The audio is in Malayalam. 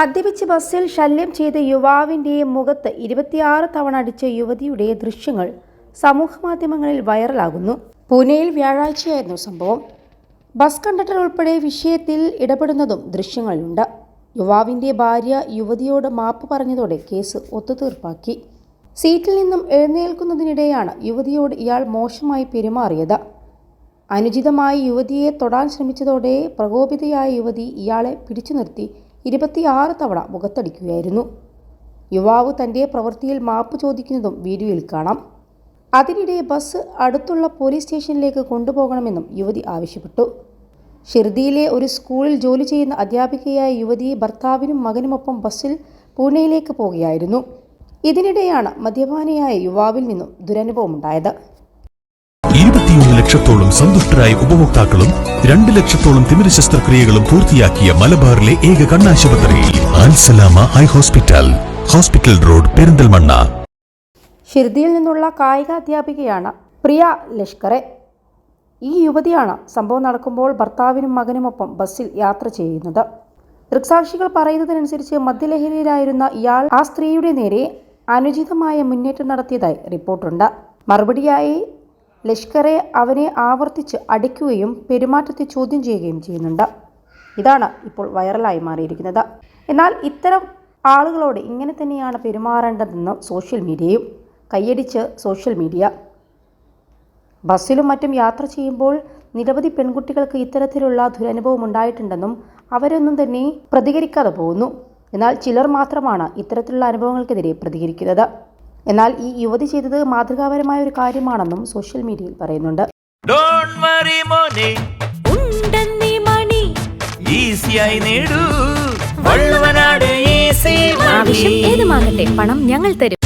മദ്യപിച്ച് ബസ്സിൽ ശല്യം ചെയ്ത യുവാവിന്റെ മുഖത്ത് ഇരുപത്തിയാറ് തവണ അടിച്ച യുവതിയുടെ ദൃശ്യങ്ങൾ സമൂഹമാധ്യമങ്ങളിൽ വൈറലാകുന്നു. പൂനെയിൽ വ്യാഴാഴ്ചയായിരുന്നു സംഭവം. ബസ് കണ്ടക്ടർ ഉൾപ്പെടെ വിഷയത്തിൽ ഇടപെടുന്നതും ദൃശ്യങ്ങളിലുണ്ട്. യുവാവിന്റെ ഭാര്യ യുവതിയോട് മാപ്പ് പറഞ്ഞതോടെ കേസ് ഒത്തുതീർപ്പാക്കി. സീറ്റിൽ നിന്നും എഴുന്നേൽക്കുന്നതിനിടെയാണ് യുവതിയോട് ഇയാൾ മോശമായി പെരുമാറിയത്. അനുചിതമായി യുവതിയെ തൊടാൻ ശ്രമിച്ചതോടെ പ്രകോപിതയായ യുവതി ഇയാളെ പിടിച്ചു നിർത്തി. ഇരുപത്തിയാറ് തവണ മുഖത്തടിക്കുകയായിരുന്നു. യുവാവ് തന്റെ പ്രവൃത്തിയിൽ മാപ്പ് ചോദിക്കുന്നതും വീഡിയോയിൽ കാണാം. അതിനിടെ ബസ് അടുത്തുള്ള പോലീസ് സ്റ്റേഷനിലേക്ക് കൊണ്ടുപോകണമെന്നും യുവതി ആവശ്യപ്പെട്ടു. ഷിർദിയിലെ ഒരു സ്കൂളിൽ ജോലി ചെയ്യുന്ന അധ്യാപികയായ യുവതി ഭർത്താവിനും മകനുമൊപ്പം ബസ്സിൽ പൂനെയിലേക്ക് പോകുകയായിരുന്നു ഇതിനിടെയാണ് മദ്യപാനിയായ യുവാവിൽ നിന്നും ദുരനുഭവമുണ്ടായത്. ലക്ഷത്തോളം സന്തുഷ്ടരായ ഉപഭോക്താക്കളും രണ്ട് ലക്ഷത്തോളം തിമിര ശസ്ത്രക്രിയകളും പൂർത്തിയാക്കിയ മലബാറിലെ ഏക കണ്ണാശുപത്രി Al Salama eye hospital hospital road Perinthalmanna. ഷിർദിയിൽ നിന്നുള്ള കായിക അധ്യാപികയാണ് പ്രിയ ലഷ്കറെ. ഈ യുവതിയാണ് സംഭവം നടക്കുമ്പോൾ ഭർത്താവിനും മകനുമൊപ്പം ബസ്സിൽ യാത്ര ചെയ്യുന്നത്. ദൃക്സാക്ഷികൾ പറയുന്നതിനനുസരിച്ച് മദ്യലഹരിയിലായിരുന്ന ഇയാൾ ആ സ്ത്രീയുടെ നേരെ അനുചിതമായ മുന്നേറ്റം നടത്തിയതായി റിപ്പോർട്ടുണ്ട്. മറുപടിയായി ലഷ്കറെ അവനെ ആവർത്തിച്ച് അടിക്കുകയും പെരുമാറ്റത്തെ ചോദ്യം ചെയ്യുകയും ചെയ്യുന്നുണ്ട്. ഇതാണ് ഇപ്പോൾ വൈറലായി മാറിയിരിക്കുന്നത്. എന്നാൽ ഇത്തരം ആളുകളോട് ഇങ്ങനെ തന്നെയാണ് പെരുമാറേണ്ടതെന്ന് സോഷ്യൽ മീഡിയയും കൈയടിച്ച് സോഷ്യൽ മീഡിയ. ബസ്സിലും മറ്റും യാത്ര ചെയ്യുമ്പോൾ നിരവധി പെൺകുട്ടികൾക്ക് ഇത്തരത്തിലുള്ള ദുരനുഭവം ഉണ്ടായിട്ടുണ്ടെന്നും അവരൊന്നും തന്നെ പ്രതികരിക്കാതെ പോകുന്നു. എന്നാൽ ചിലർ മാത്രമാണ് ഇത്തരത്തിലുള്ള അനുഭവങ്ങൾക്കെതിരെ പ്രതികരിക്കുന്നത്. എന്നാൽ ഈ യുവതി ചെയ്തത് മാതൃകാപരമായ ഒരു കാര്യമാണെന്നും സോഷ്യൽ മീഡിയയിൽ പറയുന്നുണ്ട്. ഡോണ്ട് വറി മോനെ. ഉണ്ടെന്നീ മണി. ഈസിയായി നേടൂ. വള്ളുവനാട് ഈസി ആവശ്യം ഏതുമാകട്ടെ പണം ഞങ്ങൾ തരും.